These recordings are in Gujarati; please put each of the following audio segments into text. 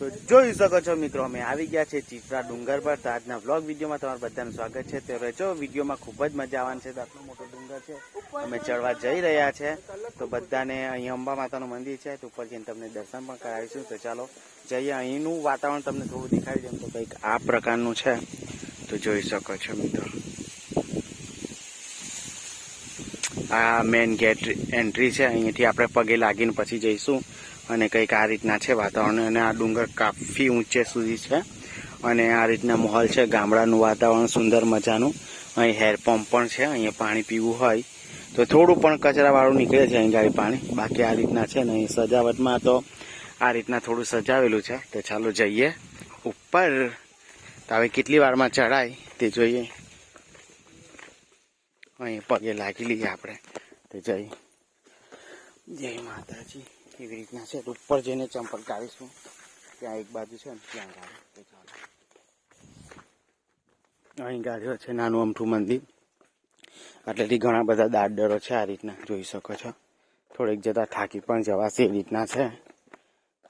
તો જોઈ શકો છો મિત્રો, અમે આવી ગયા છે ચીપરા ડુંગર પર. તો આજના વ્લોગ વિડીયોમાં તમારું બધાનું સ્વાગત છે. તો રહેજો, વિડીયોમાં ખૂબ જ મજા આવવાની છે. તો આટલો મોટો ડુંગર છે. અમે ચડવા જઈ રહ્યા છે. તો બધાને અહીં અંબા માતાનું મંદિર છે. તો ઉપર જઈને તમને દર્શન પણ કરાવીશું. તો ચાલો, જઈએ. અહીંનું વાતાવરણ તમને થોડું દેખાડી દઉં તો કંઈક આ પ્રકારનું છે. તો જોઈ શકો છો મિત્રો. આ મેઇન ગેટ એન્ટ્રી છે. અહીંયાથી આપણે પગે લાગીને પછી જઈશું. અને કંઈક આ રીતના છે વાતાવરણ. અને આ ડુંગર કાફી ઊંચે સુધી છે. અને આ રીતના માહોલ છે ગામડાનું વાતાવરણ, સુંદર મજાનું. અહીં હેરપંપ પણ છે, અહીંયા પાણી પીવું હોય. તો થોડું પણ કચરાવાળું નીકળે છે અહીં ગાડી પાણી. બાકી આ રીતના છે ને અહીં સજાવટમાં તો આ રીતના થોડું સજાવેલું છે. તો ચાલો જઈએ ઉપર. તો હવે કેટલી વારમાં ચડાય તે જોઈએ. અહીં પગે લાગી લઈએ આપણે. તો જઈ જય માતાજી. એવી રીતના છે. ઉપર જઈને ચંપલ કાઢીશું. ત્યાં એક બાજુ છે ને ત્યાં ગાડી. ચાલો અહીં ગાડીઓ છે નાનું અમઠું મંદિર. આટલેથી ઘણા બધા દાદરો છે આ રીતના, જોઈ શકો છો. થોડીક જતા થાકી પણ જવાશે એ રીતના છે.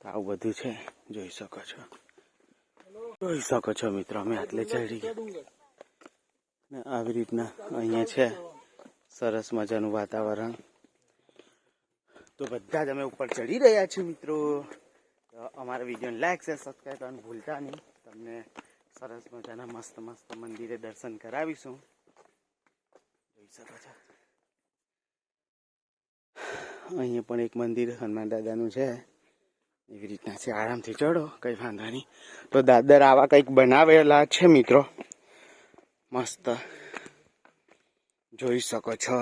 આવું બધું છે, જોઈ શકો છો. જોઈ શકો છો મિત્રો, અમે આટલે ચડી ગયા. ને આવી રીતના અહીંયા છે. સરસ મજાનું વાતાવરણ. તો બધા જ અમે ઉપર ચડી રહ્યા છીએ મિત્રો. અમારા વિડીયોને લાઈક છે સબસ્ક્રાઈબ કરવાનું ભૂલતા નહીં. તમને સરસ મજાના મસ્ત મસ્ત મંદિરે દર્શન કરાવીશું. જોઈ શકો છો અહીંયા પણ એક મંદિર હનુમાન દાદાનું છે. એવી રીતના છે. આરામથી ચડો, કંઈ વાંધો નહીં. તો દાદર આવા કંઈક બનાવેલા છે મિત્રો. મસ્ત. જોઈ શકો છો.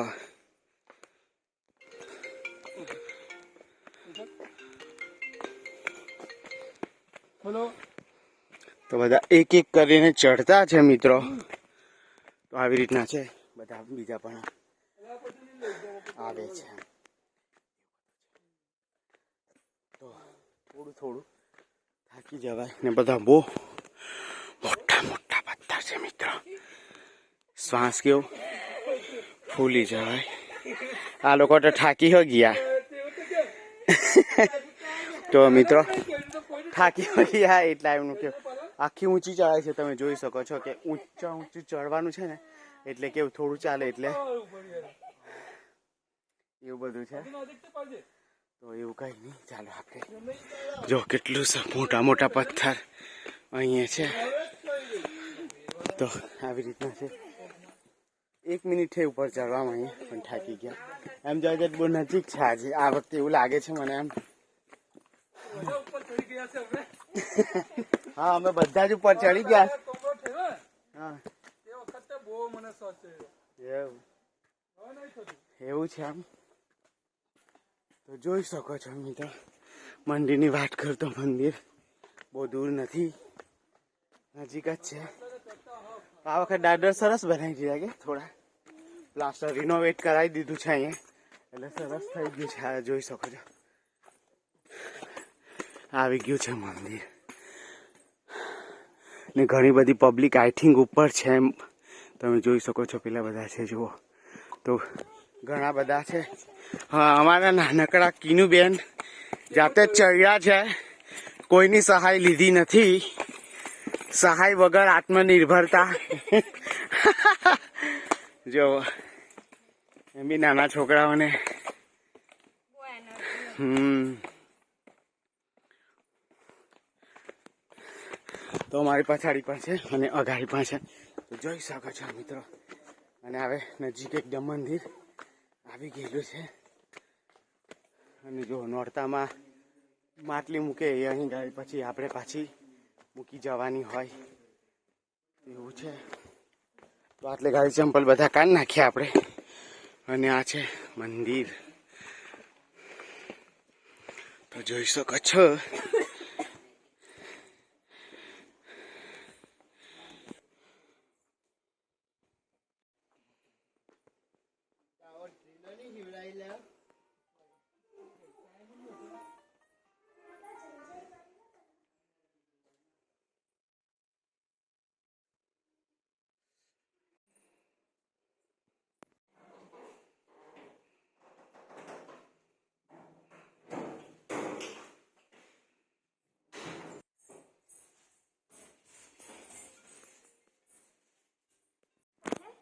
તો બધા એક એક કરીને ચડતા છે મિત્રો. તો આવી રીતના છે બધા બીજા પણ આવે છે. તો થોડું થોડું થાકી જવાય ને બધા બહુ મોટા મોટા પથ્થર છે મિત્રો. શ્વાસ કેવો? ફૂલી જવાય. આ લોકો તો થાકી હો ગયા. તો મિત્રો થાકી હો આ એટલા એમનું કે આખી ઊંચી ચડાય છે, તમે જોઈ શકો છો કે ઊંચા ઊંચું ચડવાનું છે ને, એટલે કેવું થોડું ચાલે એટલે. એવું બધું છે. તો એવું કઈ નહીં, ચાલો આપણે. જો કેટલું મોટા મોટા પથ્થર અહીંયા છે. તો આવી રીતના છે. એક મિનિટ થઈ ઉપર ચડવામાં અહીંયા, પણ થાકી ગયા. એમ જોઈએ બહુ નજીક છે આજે. આ વખતે એવું લાગે છે મને એમ. હા અમે બધા જ ઉપર ચડી ગયા. હા. એવું. એવું છે આમ તો જોઈ શકો છો મિત્રો મંદિરની વાત કરતો મંદિર બહુ દૂર નથી. નજીક જ છે. આ વખત દાદર સરસ બનાવી દીધા કે થોડા. પ્લાસ્ટર રિનોવેટ કરાવી દીધું છે અહીંયા. એટલે સરસ થઈ ગયું છે. આ જોઈ શકો છો. આવી ગયું છે મંદિર. ને ઘણી બધી પબ્લિક આઈ થિંક ઉપર છે એમ તમે જોઈ શકો છો પેલા બધા છે જુઓ. તો ઘણા બધા છે. હા અમારા નાનકડા કિનુબેન જાતે જ ચડ્યા છે. કોઈની સહાય લીધી નથી. સહાય વગર આત્મનિર્ભરતા. જો એમ બી નાના છોકરાઓને. હમ. તો મારી પછાડી પણ છે અને અઘાડી પણ છે. તો જોઈ શકો છો મિત્રો. અને હવે નજીક એકદમ મંદિર આવી ગયેલું છે. અને જો નોરતામાં માટલી મૂકે એ અહીં ગાડી પછી આપણે પાછી મૂકી જવાની હોય. એવું છે. તો આટલે ગાડી ચંપલ બધા કાઢી નાખ્યા આપણે. અને આ છે મંદિર. તો જોઈ શકો છો.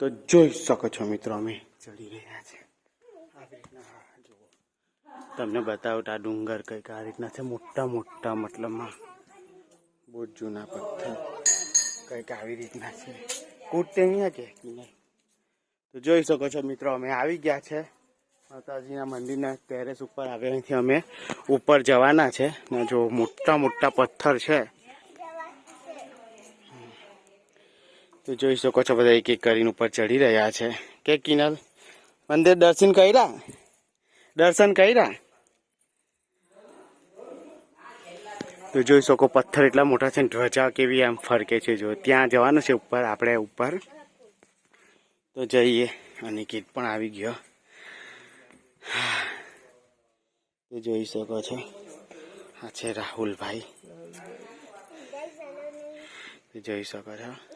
તો જોઈ શકો છો મિત્રો, અમે ચડી રહ્યા છે આવી તમને બતાવું આ ડુંગર કંઈક આ રીતના છે, મોટા મોટા મતલબમાં બહુ જૂના પથ્થર. કંઈક આવી રીતના છે. કૂટતે અહીંયા કે નહીં? તો જોઈ શકો છો મિત્રો, અમે આવી ગયા છે. માતાજીના મંદિરના ટેરેસ ઉપર આવ્યા અહીંથી અમે ઉપર જવાના છે. ને જો મોટા મોટા પથ્થર છે તો જોઈ શકો છો બધા એક એક કરીને ઉપર ચડી રહ્યા છે. કે કિનલ, મંદિર દર્શન કર્યા? દર્શન કર્યા? તો જોઈ શકો પથ્થર એટલા મોટા છે ને, ધ્વજા કેવી આમ ફરકે છે. જો ત્યાં જવાનું છે ઉપર, આપણે ઉપર. તો જઈએ. અને અનિકેત પણ આવી ગયો. તો જોઈ શકો છો. આ છે રાહુલભાઈ. જોઈ શકો છો.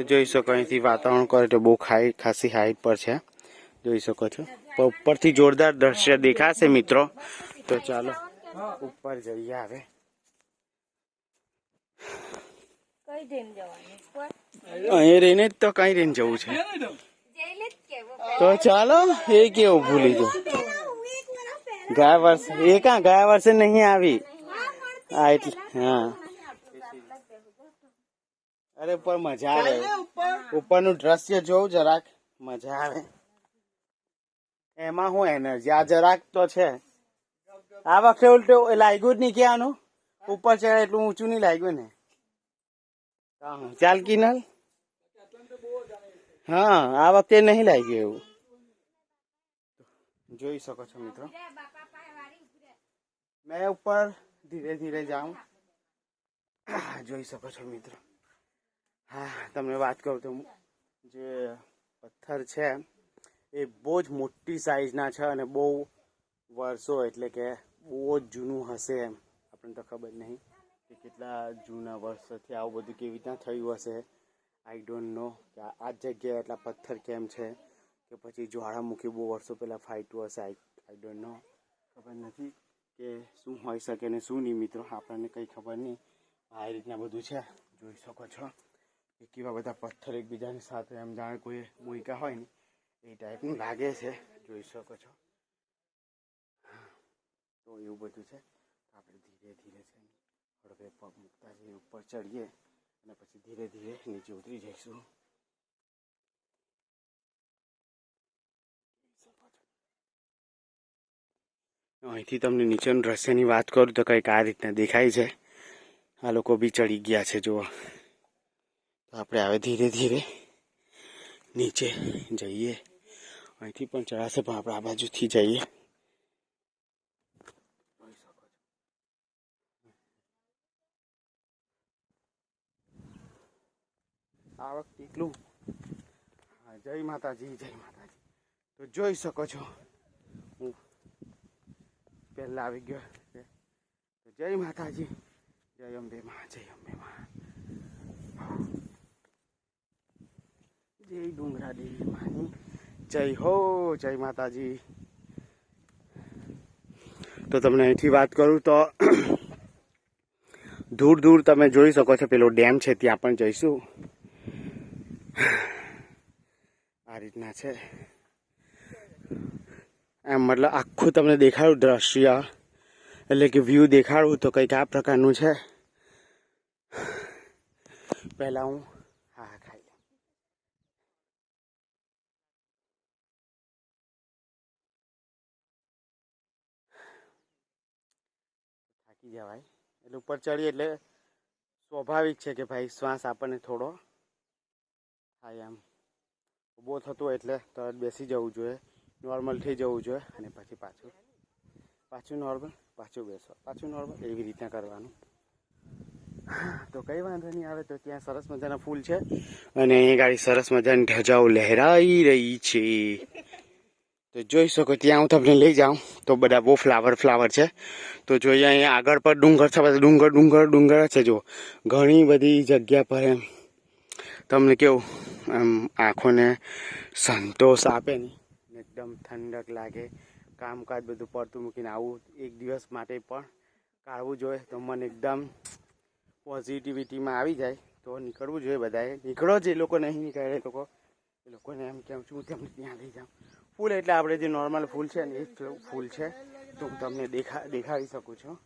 તો જોઈ શકો અહીંથી વાતાવરણ કરે તો બહુ ખાઈ ખાસી હાઈટ પર છે. જોઈ શકો છો. ઉપરથી જોરદાર દ્રશ્ય દેખાશે મિત્રો. તો ચાલો ઉપર જઈએ આવે અહીં રહીને જ તો કઈ રહીને જવું છે. જ તો ચાલો એ કેવું ભૂલી ગયો. ગયા વર્ષે એ કાં ગયા વર્ષે નહીં આવી? હા એટલે હા. અરે ઉપર મજા આવે. ઉપરનું દ્રશ્ય જોઉં જરાક. મજા આવે. એમાં શું એનર્જી આ જરાક તો છે. આ વખતે ઉલટું લાગ્યું જ નહીં કે આનું. ઉપર ચડે એટલું ઊંચું નહીં લાગ્યું ને. હા, ચાલ કિનલ હા આ વખતે નહીં લાગ્યું એવું. જોઈ શકો છો મિત્રો. મેં ઉપર ધીરે ધીરે જાઉં. જોઈ શકો છો મિત્રો. હા, તમને વાત કરું તો જે પથ્થર છે, એ બહુ જ મોટી સાઈઝના છે અને બહુ વર્ષો એટલે કે બહુ જ જૂનું હશે એમ. આપણને તો ખબર નહીં કે કેટલા જૂના વર્ષોથી આવું બધું કેવી રીતના થયું હશે. આઈ ડોન્ટ નો કે આ જગ્યાએ એટલા પથ્થર કેમ છે કે પછી જ્વાળામુખી બહુ વર્ષો પહેલાં ફાઇટું હશે આઈ આઈ ડોન્ટ નો ખબર નથી કે શું હોઈ શકે ને શું નહીં મિત્રો, આપણને કંઈ ખબર નહીં. આ રીતના બધું છે. જોઈ શકો છો. કે કેવા બધા પથ્થર એકબીજાની સાથે એમ જાણે કોઈ મૂકા હોય ને, એ ટાઈપનું લાગે છે. જોઈ શકો છો. તો એવું બધું છે. આપણે ધીરે ધીરે છે હળવે પગ મૂકતા જઈએ, ઉપર ચડીએ અને પછી ધીરે ધીરે નીચે ઉતરી જઈશું. અહીંથી તમને નીચેનું દ્રશ્યની વાત કરું તો કંઈક આ રીતના દેખાય છે. આ લોકો બી ચડી ગયા છે, જુઓ. તો આપણે હવે ધીરે ધીરે નીચે જઈએ. અહીંથી પણ ચડાશે પણ આપણે આ બાજુથી જઈએ. આ વખતે એટલું જય માતાજી જય માતાજી. તો જોઈ શકો છો. હું પહેલા આવી ગયો. જય માતાજી. જય અંબે માં, જય અંબે માં. જય ડુંગરા દેવી માની. જય હો, જય માતાજી. તો તમને અહીંથી વાત કરું તો દૂર દૂર તમે જોઈ શકો છો, પેલો ડેમ છે, ત્યાં પણ જઈશું. આ રીતના છે. એમ મતલબ આખું તમને દેખાડું, દ્રશ્ય. એટલે કે વ્યૂ દેખાડવું તો કંઈક આ પ્રકારનું છે. પહેલાં હું ખાઈ લઉં થાકી ભાઈ. એટલે ઉપર ચડીએ એટલે સ્વાભાવિક છે કે ભાઈ શ્વાસ આપણને થોડો થાય એમ. ઊભો થતો હોય એટલે તરત બેસી જવું જોઈએ. નોર્મલ થઈ જવું જોઈએ અને પછી પાછું પાછું નોર્મલ પાછું બેસો પાછું નોર્મલ એવી રીતના કરવાનું. તો કઈ વાંધો નહીં, આવે તો ત્યાં સરસ મજાના ફૂલ છે. અને અહીંયા ગાડી સરસ મજાની ધજાઓ લહેરાઈ રહી છે. તો જોઈ શકો ત્યાં હું તમને લઈ જાઉં. તો બધા બહુ ફ્લાવર ફ્લાવર છે. તો જોઈએ અહીંયા આગળ પર ડુંગર છે, બધા ડુંગર ડુંગર ડુંગર છે જો ઘણી બધી જગ્યા પર એમ તમને કેવું આમ આંખોને સંતોષ આપે ને. એકદમ ઠંડક લાગે, કામકાજ બધું પડતું મૂકીને આવું એક દિવસ માટે પણ કાઢવું જોઈએ. તો મન એકદમ પોઝિટિવિટીમાં આવી જાય. તો નીકળવું જોઈએ બધાએ. નીકળો જ એ લોકો નહીં નીકળે એ લોકો. એ લોકોને એમ કેમ છું તેમને ત્યાં લઈ જાઉં. ફૂલ એટલે આપણે જે નોર્મલ ફૂલ છે ને એ ફૂલ છે. તો હું તમને દેખા દેખાડી શકું છું.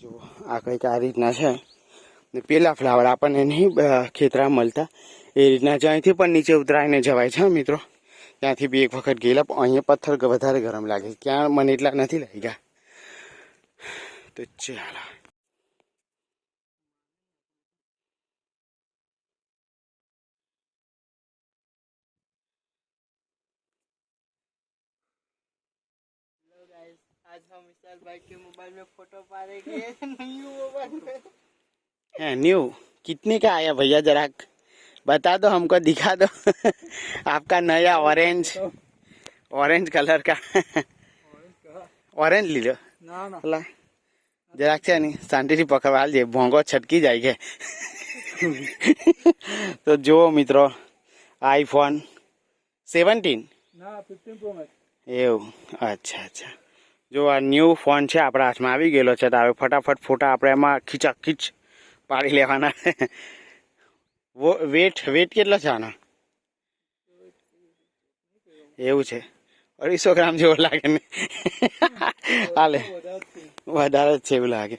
જો આ કંઈક આ રીતના છે. ને પેલા ફ્લાવર આપણને નહીં ખેતરા મળતા. એ રીતના જ અહીંથી પણ નીચે ઉતરાઈને જવાય છે મિત્રો. ત્યાંથી બી એક વખત ગયેલા, પણ અહીંયા પથ્થર વધારે ગરમ લાગે ક્યાં મને એટલા નથી લાગ્યા. તો ચાલો. न्यू है न्यू कितने का आया भैया जरा बता दो हमको दिखा दो। आपका नया ऑरेंज ऑरेंज कलर का। ऑरेंज ले लो। जरा अच्छा शांति पकड़वा लीजिए भोंगो छटकी जाएगी। तो जो मित्रों आईफोन सेवनटीन एव अच्छा अच्छा। જો આ ન્યૂ ફોન છે, આપણા હાથમાં આવી ગયેલો છે, તો હવે ફટાફટ ફોટા આપણે એમાં ખીચા ખીચ પાડી લેવાના. વેટ વેટ કેટલો છે આનો? એવું છે. અઢીસો ગ્રામ જેવો લાગે ને. હાલે. વધારે જ છે એવું લાગે.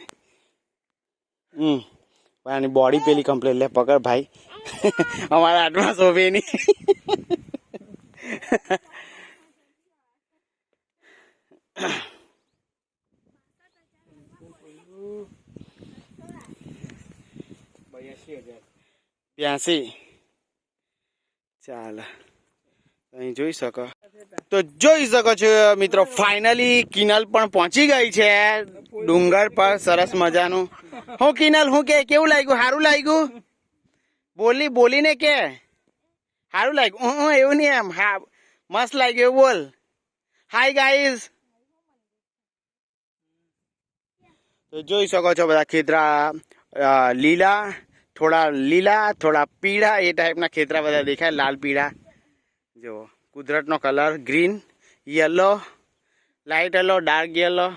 હમ. આની બોડી પેલી કમ્પ્લેટ લે, પકડ ભાઈ. અમારા હાથમાં શોભે નહીં. બ્યાસી ચાલ. અહીં જોઈ શકો. તો જોઈ શકો છો, મિત્રો ફાઇનલી કિનલ પણ પહોંચી ગઈ છે. ડુંગર પર સરસ મજાનું. હું કિનલ, હું કે, કેવું લાગ્યું? સારું લાગ્યું? બોલી, બોલીને કે. સારું લાગ્યું. હું એવું નહીં એમ. હા, મસ્ત લાગ્યું. બોલ. હાય ગાઈઝ તો જોઈ શકો છો બધા ખેતરા લીલા. થોડા લીલા થોડા પીળા એ ટાઈપના ખેતરા બધા દેખાય લાલ પીળા જો કુદરતનો colour green yellow light yellow dark yellow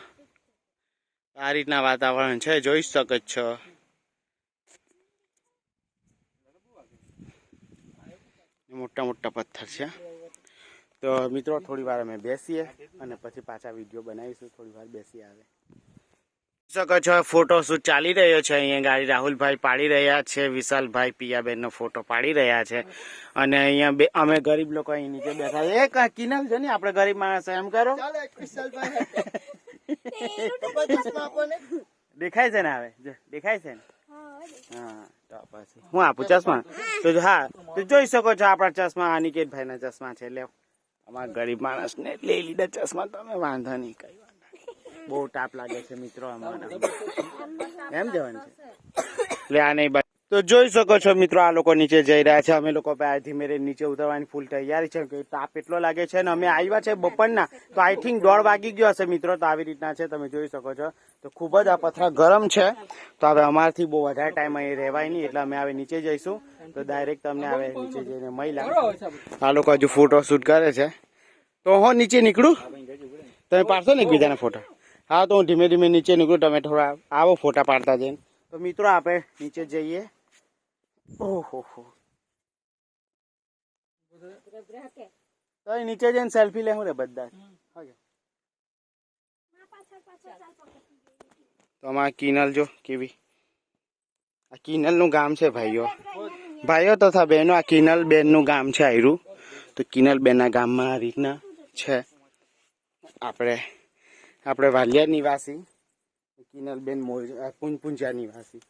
આ રીતના વાતાવરણ છે, જોઈ શકો છો। મોટા મોટા પથ્થર છે। તો મિત્રો થોડી વાર અમે બેસીએ અને પછી પાછા વીડિયો બનાવીશું, થોડી વાર બેસી આવે। શકો છો ફોટો શૂટ ચાલી રહ્યો છે. અહીંયા ગાડી રાહુલભાઈ પાડી રહ્યા છે વિશાલભાઈ પિયાબેનનો ફોટો પાડી રહ્યા છે. અને અહીંયા બે અમે ગરીબ લોકો અહીં નીચે બેઠા છે એ કિનલ છે ને આપણે ગરીબ માણસ એમ કરો. એક દેખાય છે ને હવે? દેખાય છે ને? હા તો પછી. હું આપું ચશ્મા? તો જો હા તો જોઈ શકો છો આપણા ચશ્મા અનિકેત ભાઈના ચશ્મા છે. લે અમારા ગરીબ માણસને લઈ લીધા ચશ્મા તમે વાંધો નહીં કઈ. બહુ તાપ લાગે છે મિત્રો એમ જવાનું છે. એટલે આ નહીં તો જોઈ શકો છો મિત્રો, આ લોકો નીચે જઈ રહ્યા છે. અમે લોકો ધીમે ધીમે નીચે ઉતરવાની ફૂલ તૈયારી છે. કે તાપ એટલો લાગે છે ને, અમે આવ્યા છે બપોરના, તો આઈ થિંક દોઢ વાગી ગયો હશે મિત્રો, તો આવી રીતના છે, તમે જોઈ શકો છો. તો ખૂબ જ આ પથરા ગરમ છે. તો હવે અમારથી બહુ વધારે ટાઈમ અહીં રહેવાય નહીં, એટલે અમે હવે નીચે જઈશું. તો ડાયરેક્ટ તમને હવે નીચે જઈને મહિલા આ લોકો હજુ ફોટો શૂટ કરે છે. તો હું નીચે નીકળું? તમે પાડશો ને એકબીજાના ફોટા હા તો હું ધીમે ધીમે નીચે નીકળું તમે થોડા આવો ફોટા પાડતા જઈને. તો મિત્રો આપણે નીચે જઈએ. ઓહો હો. તો નીચે જઈને સેલ્ફી લેવું રે બધા. તો અમારા કિનલ જો કેવી? આ કિનલનું ગામ છે ભાઈઓ. ભાઈઓ તથા બહેનો આ કિનલ બેનનું ગામ છે આયરું. તો કિનલ બેન ના ગામમાં આ રીતના છે. આપણે આપણે વાલિયા નિવાસી કિનલબેન બેન મોલ પુંજ નિવાસી.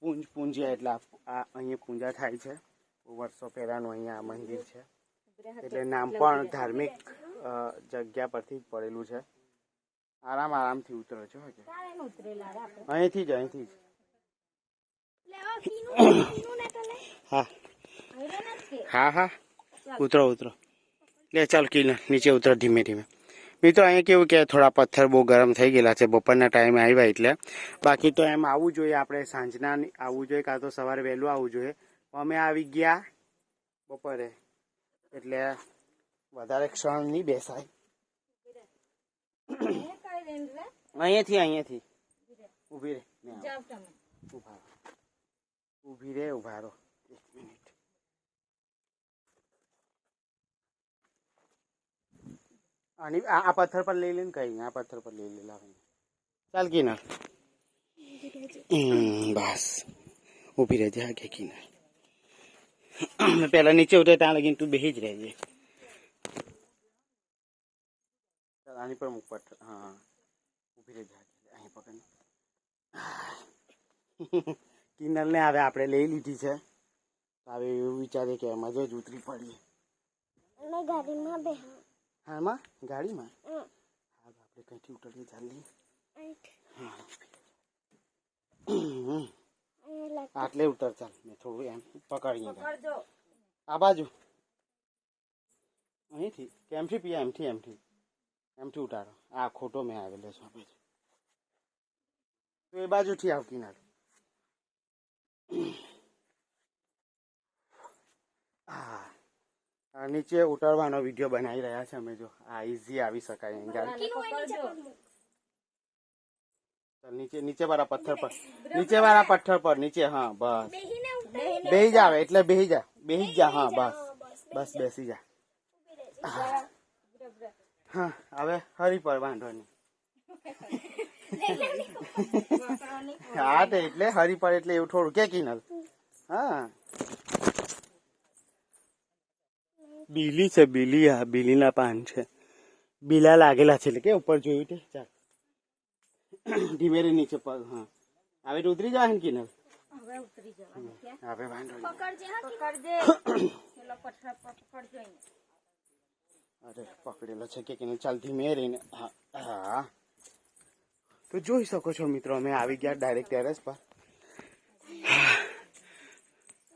પુંજ પુંજિયા એટલે આ અહીંયા પૂજા થાય છે. વર્ષો પહેલાનું અહીંયા આ મંદિર છે. એટલે નામ પણ ધાર્મિક જગ્યા પરથી જ પડેલું છે. આરામ આરામથી ઉતરો છો અહીંથી જ અહીંથી જ. હા. હા હા. ઉતરો ઉતરો. લે ચાલ કિલ નીચે ઉતરો ધીમે ધીમે. મિત્રો, અહીંયા કેવું કે થોડા પથ્થર બહુ ગરમ થઈ ગયેલા છે, બપોરના ટાઈમે આવ્યા એટલે. બાકી તો એમ આવવું જોઈએ આપણે સાંજના આવવું જોઈએ, કાં તો સવારે વહેલું આવવું જોઈએ. અમે આવી ગયા બપોરે, એટલે વધારે ક્ષણ નહીં બેસાય. અહીંયાથી અહીંયાથી. ઊભી રે, ઊભા. ઊભી રે, ઊભા રહો એક મિનિટ આની, આ પથ્થર પર લઈ લઈને કઈ, આ પથ્થર પર લઈ લેલા ચાલ કિનાર. બસ. ઊભી રહેજે, આ કે કિનાર. મેં પહેલા નીચે ઉતરે, ત્યાં લગીને તું બેહી જ રહેજે. ચાલ, આની પર મૂક પથ્થર. હા ઊભી રહેજે અહીં પકડ. કિન્નરને હવે આપણે લઈ લીધી છે. હવે એવું વિચારે કે એમાં જ ઉતરી પડીએ. ગાડીમાં બેહા હામાં ગાડીમાં? હા તો આપણે કંઈથી ઉતરીએ ચાલી આટલે ઉતર ચાલ. મેં થોડું એમ પકડીએ આ બાજુ. અહીંથી. કેમથી પીએ? એમથી એમથી. એમથી ઉતારો. આ ખોટો મેં આવેલો છે આ બાજુ. તો એ બાજુથી આવતી કિનાર હા આ નીચે ઉતારવાનો વીડિયો બનાવી રહ્યા છે અમે જો. આ ઈઝી આવી શકાય નીચે નીચે વાળા પથ્થર પર. નીચે વાળા પથ્થર પર. નીચે હા બસ. બેહી જા હવે એટલે બેહી જા. બેહી જ જા હા બસ. બસ બેસી જા. હા હવે હરી પર વાંધો નહીં. હા તે એટલે હરી પર એટલે એવું થોડું કે કિનલ. હા. બીલી છે બીલી આ બીલીના પાન છે. બીલા લાગેલા છે એટલે કે ઉપર જોયું તે ચાલ. ધીમે રે નીચે પગ હા. હવે તો ઉતરી જવા ને કિનલ હવે ઉતરી જવાનું હવે વાંધો નહીં. પકડજે હા પકડજે. પેલો પથ્થર પકડજો અરે પકડેલો છે કે કે નહીં? ચાલ ધીમે રહીને હા હા. તો જોઈ શકો છો મિત્રો અમે આવી ગયા ડાયરેક્ટ ટેરેસ પર.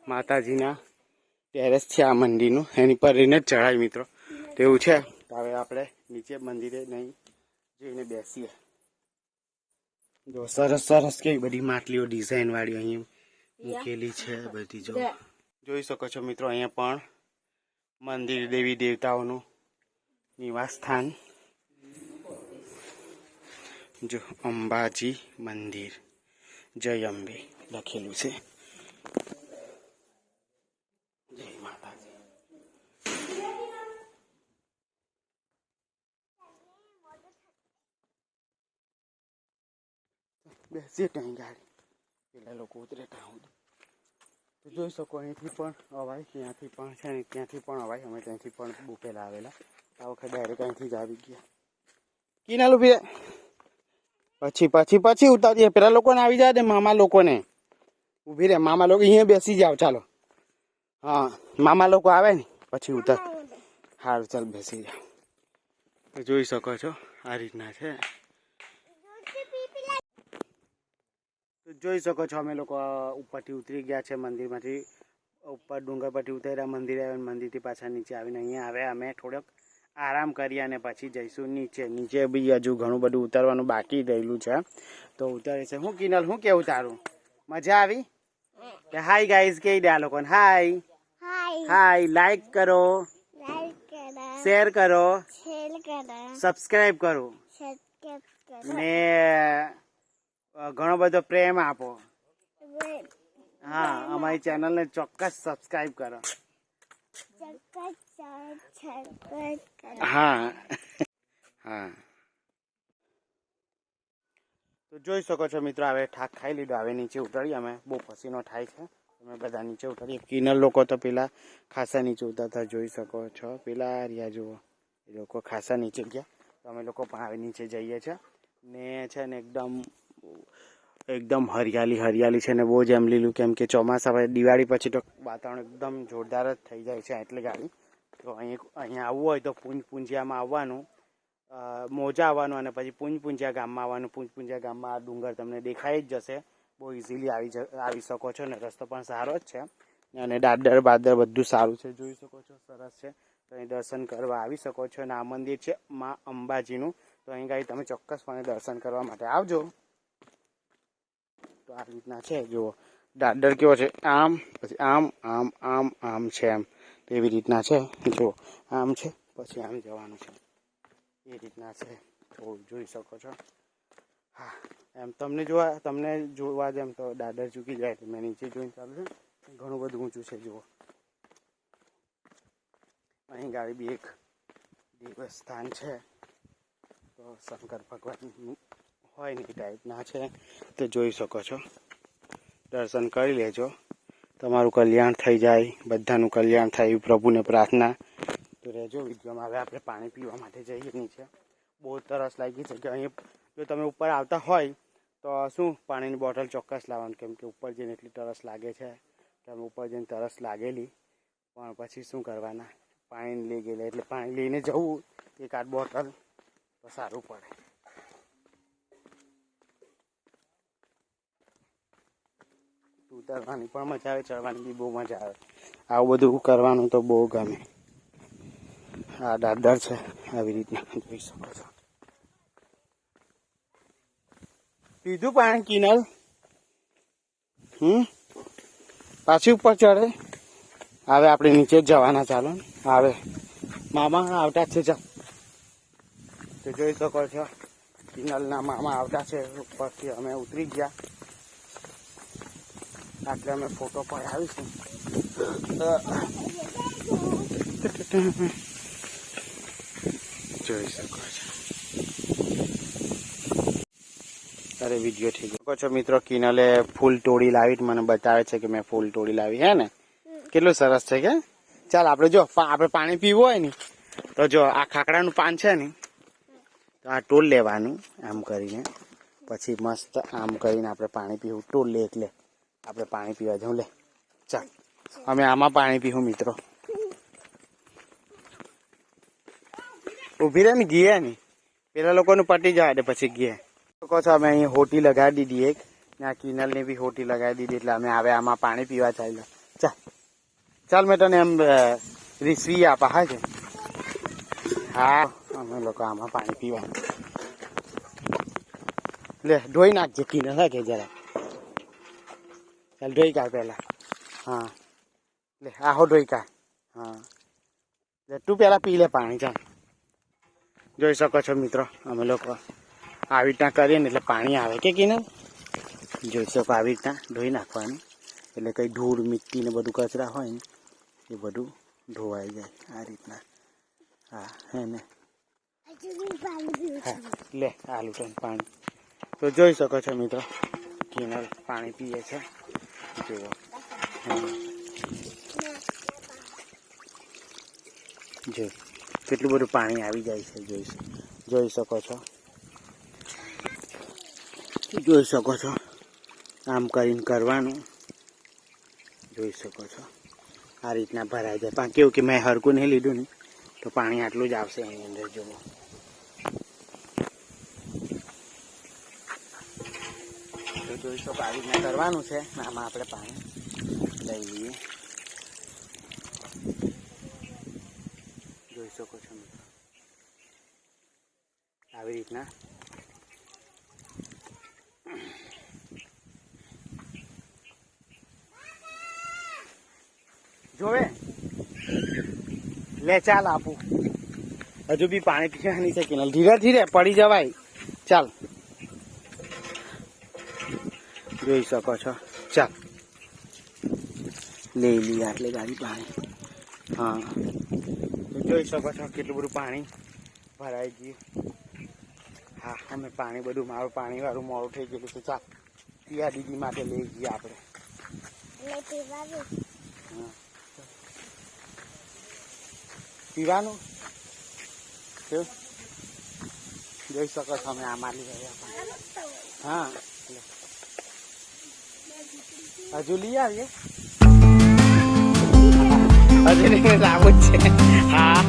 માતાજીના ટેરેસ છે આ મંદિરનું. એની પર રહીને જ ચડાય મિત્રો. તેવું છે. હવે આપણે નીચે મંદિરે નહીં જઈને બેસીએ. જો સરસ સરસ કેવી બધી માટલીઓ ડિઝાઇન વાળી અહીં મૂકેલી છે બધી જો. જોઈ શકો છો મિત્રો અહીંયા પણ મંદિર દેવી દેવતાઓનું નિવાસ સ્થાન. જો અંબાજી મંદિર જય અંબે લખેલું છે. બેસીએ ત્યાં ગાડી. પેલા લોકો ઉતરે ત્યાં સુધી તો જોઈ શકો અહીંથી પણ અવાય ત્યાંથી પણ છે ને ત્યાંથી પણ અવાય. અમે ત્યાંથી પણ બહુ પહેલાં આવેલા. આ વખતે ડાયરેક્ટ અહીંથી જ આવી ગયા. કિનાલુ ભાઈ પછી પછી પછી ઉતારીએ પેલા લોકોને આવી જાય ને મામા લોકોને. ઊભી રહે. મામા લોકો અહીંયા બેસી જાવ ચાલો. હા મામા લોકો આવે ને પછી ઉતાર. સારું ચાલ બેસી જાઓ. જોઈ શકો છો આ રીતના છે. તો જોઈ શકો છો અમે લોકો ઉપરથી ઉતરી ગયા છે મંદિરમાંથી. ઉપર ડુંગર પરથી ઉતર્યા મંદિરે આવ્યા મંદિરથી પાછા નીચે આવીને અહીંયા આવ્યા. અમે થોડોક આરામ કરી અને પછી જઈશું નીચે. નીચે બી હજુ ઘણું બધું ઉતારવાનું બાકી રહેલું છે. તો ઉતારે છે. હું કિનલ હું કેવું તારું? મજા આવી? કે હાય ગાઈઝ કહી દે આ લોકોને? હાય. હાય. લાઈક કરો. શેર કરો. સબસ્ક્રાઈબ કરો. ને ઘણો બધો પ્રેમ આપો. હા અમારી ચેનલને ચોક્કસ સબસ્ક્રાઈબ કરો. હા. હા. તો જોઈ શકો છો મિત્રો હવે ઠાક ખાઈ લીધો. હવે નીચે ઉતરી અમે. બહુ પસીનો થાય છે. અમે બધા નીચે ઉતરીએ. કિનર લોકો તો પેલા ખાસા નીચે ઉતરતા જોઈ શકો છો. પેલા રહ્યા જુઓ. એ લોકો ખાસા નીચે ગયા. તો અમે લોકો પણ હવે નીચે જઈએ છીએ ને છે ને એકદમ એકદમ હરિયાળી હરિયાળી છે ને બહુ જ એમ લીલું કેમ કે ચોમાસા પછી, દિવાળી પછી તો વાતાવરણ એકદમ જોરદાર જ થઈ જાય છે એટલે ગાડી. તો અહીં અહીંયા આવવું હોય તો પૂંજ પૂંજિયામાં આવવાનું મોજા આવવાનું અને પછી પૂંજ પૂંજિયા ગામમાં આવવાનું. પૂંજ પૂંજિયા ગામમાં આ ડુંગર તમને દેખાઈ જ જશે. બહુ ઇઝીલી આવી આવી શકો છો ને, રસ્તો પણ સારો જ છે. અને દાદર બાદર બધું સારું છે. જોઈ શકો છો, સરસ છે. તો અહીં દર્શન કરવા આવી શકો છો. અને આ મંદિર છે મા અંબાજીનું. તો અહીં ગાડી તમે ચોક્કસપણે દર્શન કરવા માટે આવજો. તો આ રીતના છે. જુઓ, દાદર કેવો છે? આમ, પછી આમ આમ આમ આમ છે એમ. તો એવી રીતના છે. જુઓ, આમ છે, પછી આમ જવાનું છે. એ રીતના છે. તો જોઈ શકો છો. હા, એમ તમને જોવા તમને જોવા જેમ તો દાદર ચૂકી જાય એટલે મેં નીચે જોઈને ચાલુ છે. ઘણું બધું ઊંચું છે, જુઓ. અહીં ગાડી બી એક દિવસ સ્થાન છે. તો શંકર ભગવાન હોય ને એ ટાઈપના છે, તો જોઈ શકો છો. દર્શન કરી લેજો. તમારું કલ્યાણ થઈ જાય, બધાનું કલ્યાણ થાય પ્રભુને પ્રાર્થના. તો રહેજો વિડીયોમાં હવે આપણે પાણી પીવા માટે જઈએ નીચે બહુ તરસ લાગી છે કે અહીં જો તમે ઉપર આવતા હોય, તો શું પાણીની બોટલ ચોક્કસ લાવવાનું, કેમ કે ઉપર જઈને એટલી તરસ લાગે છે અમે ઉપર જઈને તરસ લાગેલી. પણ પછી શું કરવાના? પાણી લઈ ગયેલા, એટલે પાણી લઈને જવું એકાદ બોટલ તો સારું પડે. ઉતરવાની પણ મજા આવે, ચડવાની બી બહુ મજા આવે. આવું બધું કરવાનું તો બહુ ગમે. આ દાદર છે, આવી રીતના જોઈ શકો છો. પીધું પાણી કિનલ? હમ? પાછી ઉપર ચડે? હવે આપણે નીચે જ જવાના, ચાલો આવે મામા આવતા છે, ચાલ. તો જોઈ શકો છો, કિનલના મામા આવતા છે ઉપરથી, અમે ઉતરી ગયા. આટલે અમે ફોટો પડાવીશું. જોઈ શકો છો અરે વીડિયો થઈ ગયો છો મિત્રો કિનલે ફૂલ તોડી લાવી મને બતાવે છે કે મેં ફૂલ તોડી લાવી. હે ને? કેટલું સરસ છે કે? ચાલ આપણે જો આપણે પાણી પીવું હોય ને તો જો આ ખાકડાનું પાન છે ને તો આ ટોલ લેવાનું આમ કરીને. પછી મસ્ત આમ કરીને આપણે પાણી પીવું ટોલ લે એટલે. આપણે પાણી પીવા જવું લે. ચાલ. અમે આમાં પાણી પીવું મિત્રો. ઊભી રહે ને, ગીએ ને. પેલા લોકોનું પટી જવા દે, પછી ગીએ. લોકો છો, અમે અહીં હોટી લગાવી દીધી એક. ને આ કિનલની બી હોટી લગાવી દીધી, એટલે અમે હવે આમાં પાણી પીવા ચાલ્યા. ચાલ. ચાલ મેં તને એમ રીસવી આપા, હા છે હા, અમે લોકો આમાં પાણી પીવા. લે, ધોઈ નાખજે કિનલ, હા, કે જરા ચાલ ધોઈ કાઢ પહેલા હા લે આહો ધોઈ હા લે તું પહેલાં પી લે પાણી ચાલ જોઈ શકો છો મિત્રો અમે લોકો આવી રીતના કરીએ ને એટલે પાણી આવે કે કિનલ જોઈ શકો આવી રીતના ધોઈ નાખવાનું એટલે કંઈ ધૂળ મિટ્ટી ને બધું કચરા હોય ને એ બધું ધોવાઈ જાય આ રીતના હા હે ને લે આ ટન પાણી તો જોઈ શકો છો મિત્રો કિનર પાણી પીએ છે જુઓ. જો, કેટલું બધું પાણી આવી જાય છે, જોઈ જોઈ શકો છો. જોઈ શકો છો. આમ કરીને કરવાનું. જોઈ શકો છો. આ રીતના ભરાઈ જાય. પણ કેવું કે મેં હરકું નહીં લીધું ને, તો પાણી આટલું જ આવશે એની અંદર, જુઓ. જોઈ શકો આવી રીતના કરવાનું છે. આમાં આપણે પાણી લઈ લઈએ. જોઈ શકો છો આવી રીતના. જોવે? લે, ચાલ આપું. હજુ બી પાણી પીવાની છે કિનલ ધીરે ધીરે પડી જવાય. ચાલ. જોઈ શકો છો. ચાલ. લઈ લઈએ એટલે ગાડી પાણી. હા. જોઈ શકો છો કેટલું બધું પાણી ભરાઈ ગયું. હા અમે પાણી બધું મારું પાણી વાળું મોડું થઈ ગયેલું છે. ચાલ. પિયા દીદી માટે લઈ જઈએ આપણે. પીવાનું. જોઈ શકો છો અમે આમાં લઈ આવ્યા હા. હજુ લઈ આવીએ. હજુ લાવું છે. હા.